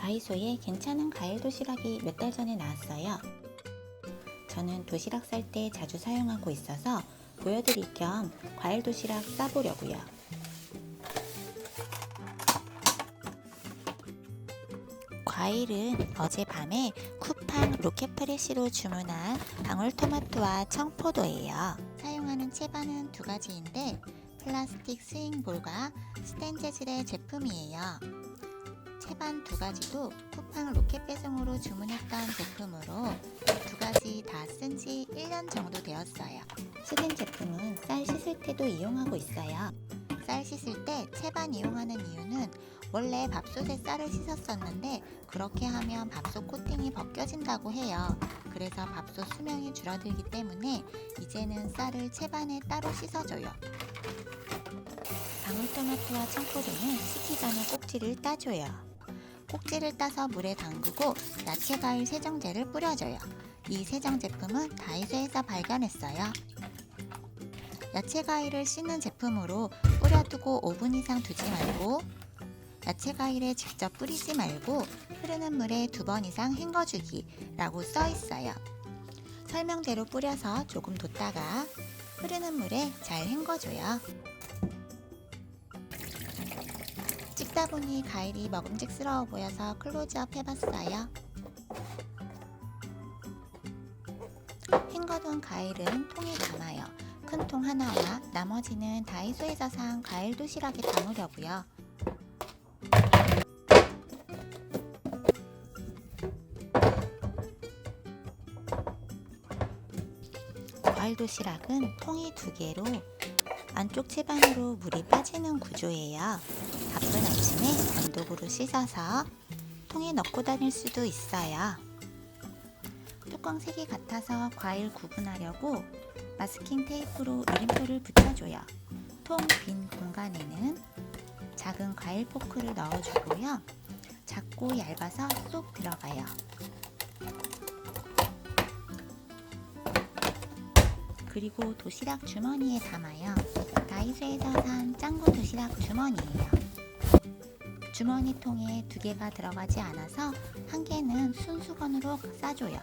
다이소에 괜찮은 과일 도시락이 몇 달 전에 나왔어요. 저는 도시락 쌀 때 자주 사용하고 있어서 보여드릴 겸 과일 도시락 싸보려고요. 과일은 어젯밤에 쿠팡 로켓프레시로 주문한 방울토마토와 청포도예요. 사용하는 채반은 두 가지인데 플라스틱 스윙볼과 스텐 재질의 제품이에요. 채반 두 가지도 쿠팡 로켓 배송으로 주문했던 제품으로 두 가지 다 쓴 지 1년 정도 되었어요. 쓰는 제품은 쌀 씻을 때도 이용하고 있어요. 쌀 씻을 때 채반 이용하는 이유는 원래 밥솥에 쌀을 씻었었는데 그렇게 하면 밥솥 코팅이 벗겨진다고 해요. 그래서 밥솥 수명이 줄어들기 때문에 이제는 쌀을 채반에 따로 씻어줘요. 방울토마토와 청포도는 씻기 전에 꼭지를 따줘요. 꼭지를 따서 물에 담그고 야채 과일 세정제를 뿌려줘요. 이 세정 제품은 다이소에서 발견했어요. 야채 과일을 씻는 제품으로 뿌려두고 5분 이상 두지 말고 야채 과일에 직접 뿌리지 말고 흐르는 물에 두 번 이상 헹궈주기라고 써 있어요. 설명대로 뿌려서 조금 뒀다가 흐르는 물에 잘 헹궈줘요. 찍다 보니 과일이 먹음직스러워 보여서 클로즈업 해봤어요. 헹궈둔 과일은 통에 담아요. 큰 통 하나와 나머지는 다이소에서 산 과일 도시락에 담으려고요. 과일 도시락은 통이 두 개로 안쪽 채반으로 물이 빠지는 구조예요. 바쁜 아침에 건독으로 씻어서 통에 넣고 다닐 수도 있어요. 뚜껑 색이 같아서 과일 구분하려고 마스킹 테이프로 이름표를 붙여줘요. 통 빈 공간에는 작은 과일 포크를 넣어주고요. 작고 얇아서 쏙 들어가요. 그리고 도시락 주머니에 담아요. 다이소에서 산 짱구 도시락 주머니예요. 주머니 통에 두 개가 들어가지 않아서 한 개는 순수건으로 싸줘요.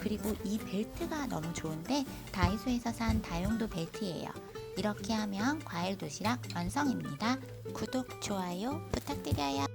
그리고 이 벨트가 너무 좋은데 다이소에서 산 다용도 벨트예요. 이렇게 하면 과일 도시락 완성입니다. 구독, 좋아요 부탁드려요.